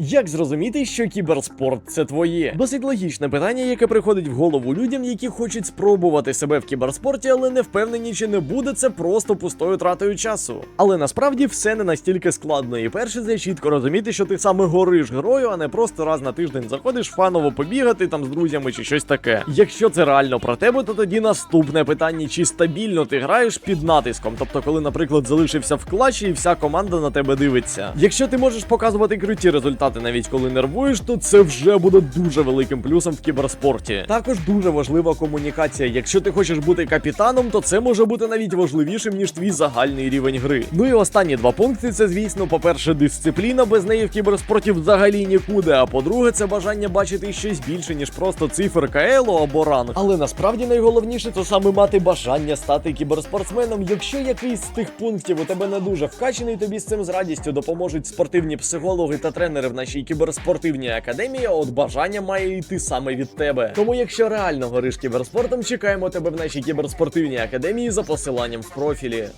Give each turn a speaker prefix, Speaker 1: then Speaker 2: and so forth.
Speaker 1: Як зрозуміти, що кіберспорт це твоє? Досить логічне питання, яке приходить в голову людям, які хочуть спробувати себе в кіберспорті, але не впевнені, чи не буде це просто пустою тратою часу. Але насправді все не настільки складно. І перше це чітко розуміти, що ти саме гориш грою, а не просто раз на тиждень заходиш фаново побігати там з друзями чи щось таке. Якщо це реально про тебе, то тоді наступне питання: чи стабільно ти граєш під натиском? Тобто, коли, наприклад, залишився в клачі і вся команда на тебе дивиться. Якщо ти можеш показувати круті результати навіть коли нервуєш, то це вже буде дуже великим плюсом в кіберспорті. Також дуже важлива комунікація. Якщо ти хочеш бути капітаном, то це може бути навіть важливішим ніж твій загальний рівень гри. Ну і останні два пункти це, звісно, по-перше, дисципліна, без неї в кіберспорті взагалі нікуди. А по-друге, це бажання бачити щось більше, ніж просто цифр КЛ або ранг. Але насправді найголовніше це саме мати бажання стати кіберспортсменом. Якщо якийсь з тих пунктів у тебе не дуже вкачаний, тобі з цим з радістю допоможуть спортивні психологи та тренери в нашій кіберспортивній академії. От бажання має йти саме від тебе. Тому, якщо реально гориш кіберспортом, чекаємо тебе в нашій кіберспортивній академії за посиланням в профілі.